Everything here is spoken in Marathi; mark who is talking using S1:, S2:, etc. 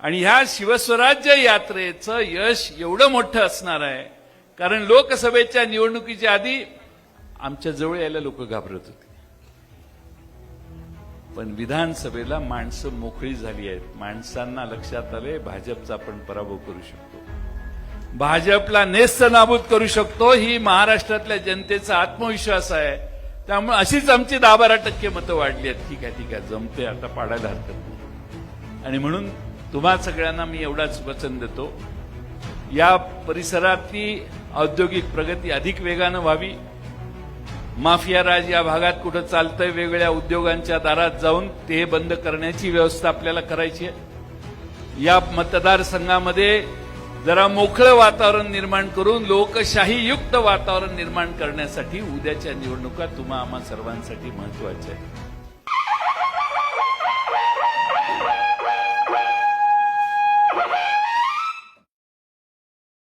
S1: आणि ह्या शिवस्वराज्य यात्रेचं यश एवढं मोठं असणार आहे. कारण लोकसभेच्या निवडणुकीच्या आधी आमच्या जवळ यायला लोक घाबरत होते. पण विधानसभेला माणसं मोकळी झाली आहेत. माणसांना लक्षात आले भाजपचा आपण पराभव करू शकतो. भाजपला नेस्त नाबूद करू शकतो ही महाराष्ट्रातल्या जनतेचा आत्मविश्वास आहे. त्यामुळे अशीच आमची दहा बारा टक्के मतं वाढली आहेत. ठीक आहे ठीक आहे जमते आता पाडायला हरकत नाही. आणि म्हणून तुम्हा सगळ्यांना मी एवढाच वचन देतो. या परिसरातली औद्योगिक प्रगती अधिक वेगानं व्हावी. माफिया राज या भागात कुठं चालतंय वेगवेगळ्या उद्योगांच्या दारात जाऊन ते बंद करण्याची व्यवस्था आपल्याला करायची आहे. या मतदारसंघामध्ये जरा मोकळं वातावरण निर्माण करून लोकशाहीयुक्त वातावरण निर्माण करण्यासाठी उद्याच्या निवडणुका तुम्हा आम्हा सर्वांसाठी महत्त्वाच्या आहेत.